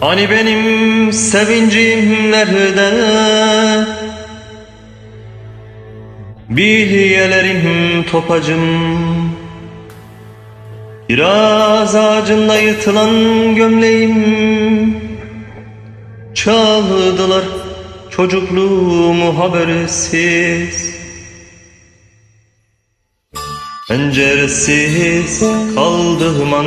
Hani benim sevincim nerede? Bilyelerim topacım. Kiraz ağacında yırtılan gömleğim. Çaldılar çocukluğumu habersiz. Penceresiz kaldım an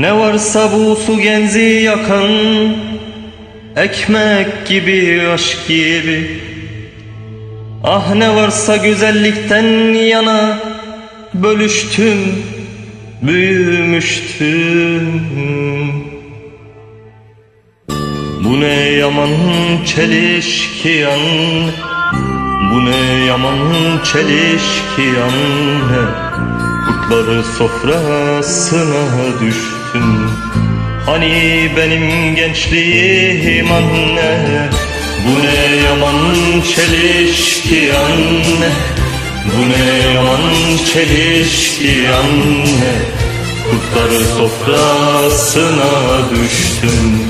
Ne varsa bu su genzi yakan Ekmek gibi aşk gibi. Ah ne varsa güzellikten yana Bölüştüm, büyümüştüm. Bu ne yaman çelişki an Bu ne yaman çelişki an Kurtları sofrasına düştüm Hani benim gençliğim anne Bu ne yaman çelişki anne? Bu ne yaman çelişki anne? Kurtları sofrasına düştüm.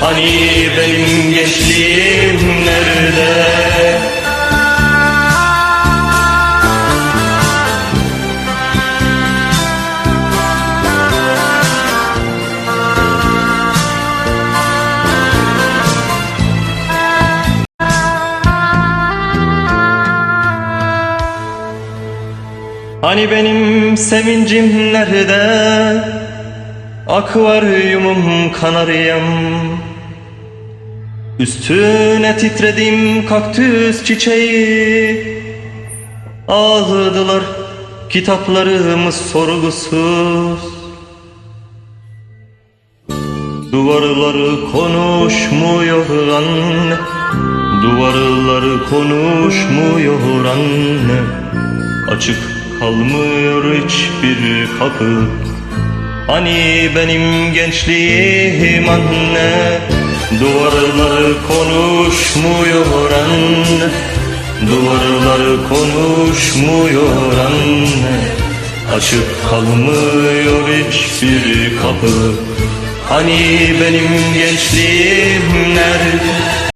Hani benim gençliğim Hani benim sevincim nerede? Akvaryumum kanaryam Üstüne titredim kaktüs çiçeği. Ağladılar kitaplarımız sorgusuz. Duvarları konuşmuyor anne. Duvarları konuşmuyor anne. Açık kalmıyor hiçbir kapı. Hani benim gençliğim anne Duvarları konuşmuyor anne. Duvarları konuşmuyor anne. Açık kalmıyor hiçbir kapı. Hani benim gençliğim nerede